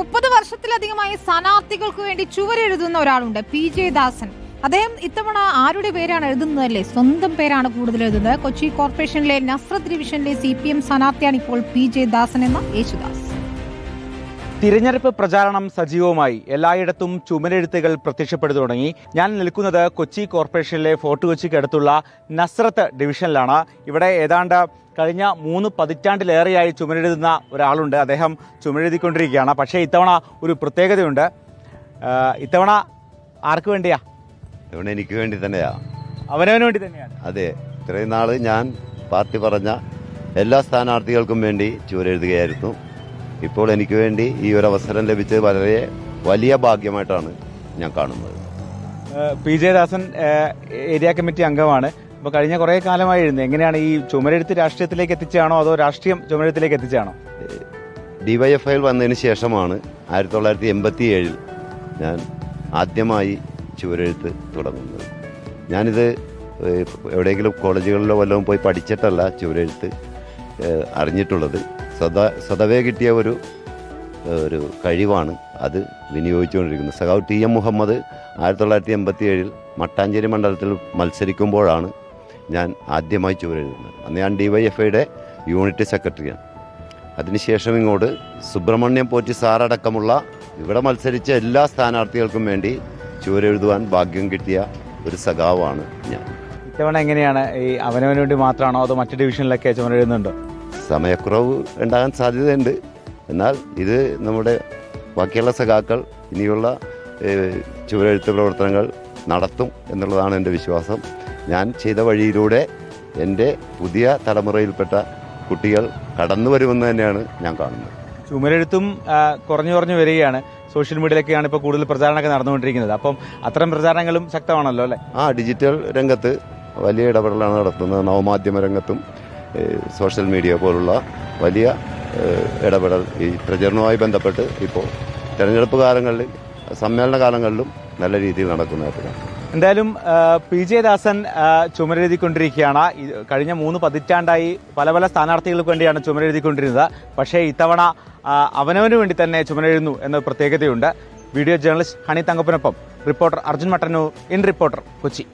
മുപ്പത് വർഷത്തിലധികമായി സ്ഥാനാർത്ഥികൾക്ക് വേണ്ടി ചുവരെഴുതുന്ന ഒരാളുണ്ട് പി. ജെ. ദാസൻ. അദ്ദേഹം ഇത്തവണ ആരുടെ പേരാണ് എഴുതുന്നതല്ലേ? സ്വന്തം പേരാണ് കൂടുതൽ എഴുതുന്നത്. കൊച്ചി കോർപ്പറേഷനിലെ നസ്രത് ഡിവിഷനിലെ സി പി എം സ്ഥാനാർത്ഥിയാണ് ഇപ്പോൾ പി. ജെ. ദാസൻ എന്ന യേശുദാസ്. തിരഞ്ഞെടുപ്പ് പ്രചാരണം സജീവമായി. എല്ലായിടത്തും ചുമരെഴുത്തുകൾ പ്രത്യക്ഷപ്പെട്ടു തുടങ്ങി. ഞാൻ നിൽക്കുന്നത് കൊച്ചി കോർപ്പറേഷനിലെ ഫോർട്ട് കൊച്ചിക്ക് അടുത്തുള്ള നസ്രത്ത് ഡിവിഷനിലാണ്. ഇവിടെ ഏതാണ്ട് കഴിഞ്ഞ മൂന്ന് പതിറ്റാണ്ടിലേറെയായി ചുമരെഴുതുന്ന ഒരാളുണ്ട്. അദ്ദേഹം ചുമരെഴുതിക്കൊണ്ടിരിക്കുകയാണ്. പക്ഷേ ഇത്തവണ ഒരു പ്രത്യേകതയുണ്ട്. ഇത്തവണ ആർക്ക് വേണ്ടിയാ? ഇത്തവണ എനിക്ക് വേണ്ടി തന്നെയാ. അവനവന് വേണ്ടി തന്നെയാണ്. അതെ ഇത്രയും നാൾ ഞാൻ പാർട്ടി പറഞ്ഞ എല്ലാ സ്ഥാനാർത്ഥികൾക്കും വേണ്ടി ചുവരെഴുതുകയായിരുന്നു ഇപ്പോൾ എനിക്ക് വേണ്ടി ഈ ഒരു അവസരം ലഭിച്ചത് വളരെ വലിയ ഭാഗ്യമായിട്ടാണ് ഞാൻ കാണുന്നത്. P J Dasan area committee അംഗമാണ്. അപ്പോൾ കഴിഞ്ഞ കുറേ കാലമായി എഴുതുന്നത് എങ്ങനെയാണ് ഈ ചുമരെഴുത്ത് രാഷ്ട്രീയത്തിലേക്ക് എത്തിച്ചാണോ അതോ രാഷ്ട്രീയം ചുമരെഴുത്തിലേക്ക് എത്തിച്ചാണോ ഡിവൈഎഫ്ഐയിൽ വന്നതിന് ശേഷമാണ് ആയിരത്തി തൊള്ളായിരത്തി എൺപത്തി ഏഴിൽ ഞാൻ ആദ്യമായി ചുവരെഴുത്ത് തുടങ്ങുന്നത്. ഞാനിത് എവിടെയെങ്കിലും കോളേജുകളിലോ വല്ലതും പോയി പഠിച്ചിട്ടല്ല ചുവരെഴുത്ത് അറിഞ്ഞിട്ടുള്ളത്. സ്വത സദവേ കിട്ടിയ ഒരു ഒരു കഴിവാണ് അത് വിനിയോഗിച്ചുകൊണ്ടിരിക്കുന്നത്. സഖാവ് ടി എം മുഹമ്മദ് ആയിരത്തി തൊള്ളായിരത്തി എൺപത്തി ഏഴിൽ മട്ടാഞ്ചേരി മണ്ഡലത്തിൽ മത്സരിക്കുമ്പോഴാണ് ഞാൻ ആദ്യമായി ചുവരെഴുതുന്നത്. അന്ന് ഞാൻ ഡി വൈ എഫ് ഐയുടെ യൂണിറ്റ് സെക്രട്ടറിയാണ്. അതിനുശേഷം ഇങ്ങോട്ട് സുബ്രഹ്മണ്യം പോറ്റി സാറടക്കമുള്ള ഇവിടെ മത്സരിച്ച എല്ലാ സ്ഥാനാർത്ഥികൾക്കും വേണ്ടി ചുവരെഴുതുവാൻ ഭാഗ്യം കിട്ടിയ ഒരു സഖാവാണ് ഞാൻ. ഇത്തവണ എങ്ങനെയാണ്? ഈ അവനവന് വേണ്ടി മാത്രമാണോ? അതോ മറ്റു ഡിവിഷനിലൊക്കെ ചുമരെഴുതുന്നുണ്ടോ സമയക്കുറവ് ഉണ്ടാകാൻ സാധ്യതയുണ്ട്. എന്നാൽ ഇത് നമ്മുടെ ബാക്കിയുള്ള സഖാക്കൾ ഇനിയുള്ള ചുവരെഴുത്ത് പ്രവർത്തനങ്ങൾ നടത്തും എന്നുള്ളതാണ് എന്റെ വിശ്വാസം. ഞാൻ ചെയ്ത വഴിയിലൂടെ എന്റെ പുതിയ തലമുറയിൽപ്പെട്ട കുട്ടികൾ കടന്നു വരുമെന്ന് തന്നെയാണ് ഞാൻ കാണുന്നത്. ചുമരെഴുത്തും കുറഞ്ഞു കുറഞ്ഞു വരികയാണ്. സോഷ്യൽ മീഡിയയിലൊക്കെയാണ് ഇപ്പോൾ കൂടുതൽ പ്രചാരണമൊക്കെ നടന്നുകൊണ്ടിരിക്കുന്നത്. അപ്പം അത്തരം പ്രചാരണങ്ങളും ശക്തമാണല്ലോ അല്ലേ? ആ ഡിജിറ്റൽ രംഗത്ത് വലിയ ഇടപെടലാണ് നടത്തുന്നത്. നവമാധ്യമ രംഗത്തും സോഷ്യൽ മീഡിയ പോലുള്ള വലിയ ഇടപെടൽ ഈ പ്രചരണവുമായി ബന്ധപ്പെട്ട് ഇപ്പോൾ തെരഞ്ഞെടുപ്പ് കാലങ്ങളിൽ സമ്മേളന കാലങ്ങളിലും നല്ല രീതിയിൽ നടക്കുന്നതായിട്ടാണ്. എന്തായാലും പി ജെ ദാസൻ ചുമരെഴുതിക്കൊണ്ടിരിക്കുകയാണ്. കഴിഞ്ഞ മൂന്ന് പതിറ്റാണ്ടായി പല പല സ്ഥാനാർത്ഥികൾക്ക് വേണ്ടിയാണ് ചുമരെഴുതിക്കൊണ്ടിരുന്നത്. പക്ഷേ ഇത്തവണ അവനവന് വേണ്ടി തന്നെ ചുമരെഴുതുന്നു എന്ന പ്രത്യേകതയുണ്ട്. Video journalist Honey തങ്കപ്പനൊപ്പം reporter Arjun Mattannur in reporter Kochi.